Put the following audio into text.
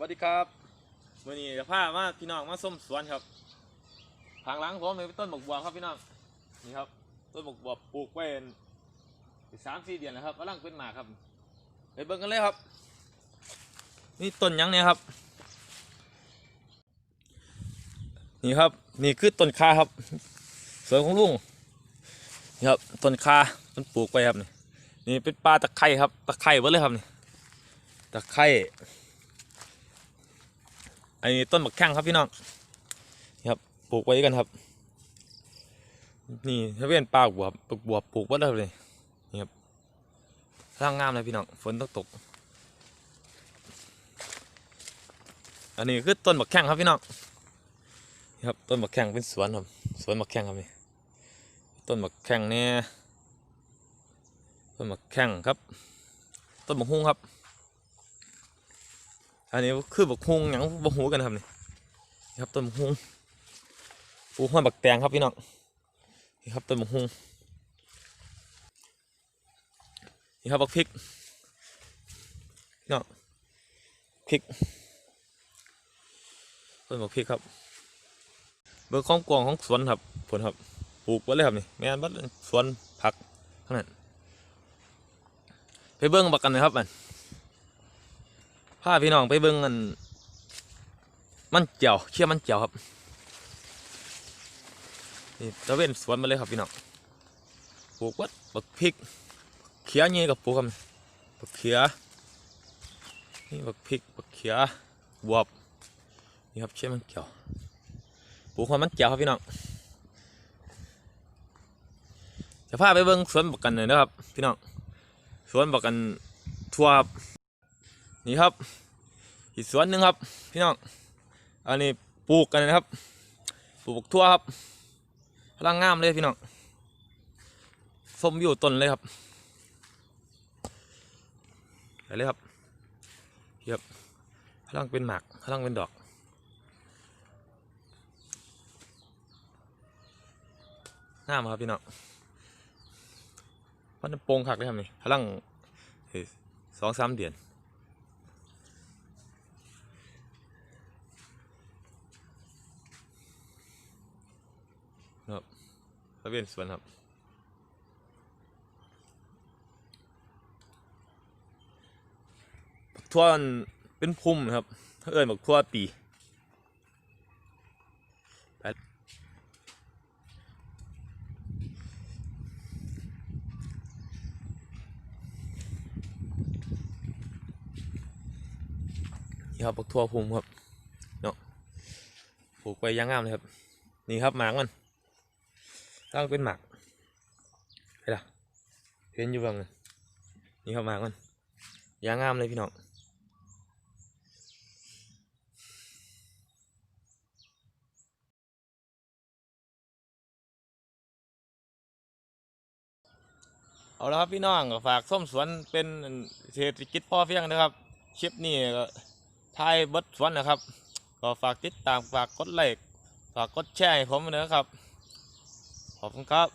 วัสดีครับมื่อนี้จะพามาพี่น้องมาส้มสวนครับทางหลังผมเป็นต้นบกบัวครับพี่น้องนี่ครับ ต้นบกบัวปลูกไว้สามสี่เดือนแล้วครับกำลังเป็นหมากครับไปเบิ่งกันเลยครับ นี่ต้นยังเนี่ยครับ นี่ครับนี่คือต้นคาครับสวนของลุงนี่ครับต้นคาต้นปลูกไว้ครับนี่นี่เป็นปลาตะไคร่ครับตะไคร่เบิดเลยครับนี่ตะไคร่ อันนี้ต้นบักแข้งครับพี่น้องนี่ครับปลูกไว้กันครับ นี่ถ้าเป็นปลาบวบปลูกบวบปลูกไว้เลยนี่ครับร่างงามเลยพี่น้องฝนตกตก อันนี้คือต้นบักแข้งครับพี่น้องนี่ครับต้นบักแข้งเป็นสวนครับสวนบักแข้งครับนี่ต้นบักแข้งเนี่ยต้นบักแข้งครับ ต้นบักฮุ้งครับ อันนี้คือบักฮงหยังบักหูกันครับนี่ครับต้นบักฮงปลูกห้วยบักแตงครับพี่น้องนี่ครับต้นบักฮงนี่ครับบักพริกพี่น้องพริกต้นบักพริกครับ เบอร์ของกวางของสวนครับผลครับปลูกไว้เลยครับนี่แม่นบัดสวนผักทั้งนั้นไปเบิ้งบักกันนะครับมัน พาพี่น้องไปเบิ่งกันมันเจียวเชี่ยมันเจียวครับนี่ตะเวนสวนมาเลยครับพี่น้องปลูกวัดบักพริกเขียเงี้ยกับปลูกครับบักเขียนี่บักพริกบักเขียบวบนี่ครับเชี่ยมันเจียวปลูกความมันเจียวครับพี่น้องจะพาไปเบิ่งสวนบักกันหน่อยนะครับพี่น้องสวนบักกันทั่วครับ นี่ครับ อีกสวนหนึ่งครับ พี่น้อง อันนี้ปลูกกันนะครับ ปลูกทั่วครับพลังงามเลยพี่น้องส้มอยู่ต้นเลยครับไปเลยครับเทียบพลังเป็นหมากพลังเป็นดอก งามครับพี่น้องมันโป่งคักเลยครับนี่พลังสองสามเดือน ครับทะเบียนสวนครับทั่วนเป็นพุ่มครับเอิญบักทั่วปีไปนี่ครับบักทั่วพุ่มครับเนาะปลูกไปยางงามเลยครับ นี่ครับหมากมัน ตั้งเป็นหมากเห็นล่ะเห็นอยู่บ้างนะนี่ครับหมากมันยางงามเลยพี่น้องเอาละครับพี่น้องฝากส้มสวนเป็นเศรษฐกิจพ่อเพียงนะครับคลิปนี้ก็ทายบดสวนนะครับ ก็ฝากติดตามฝากกดไลค์ฝากกดแชร์ให้ผมนะครับ อบคุณครับ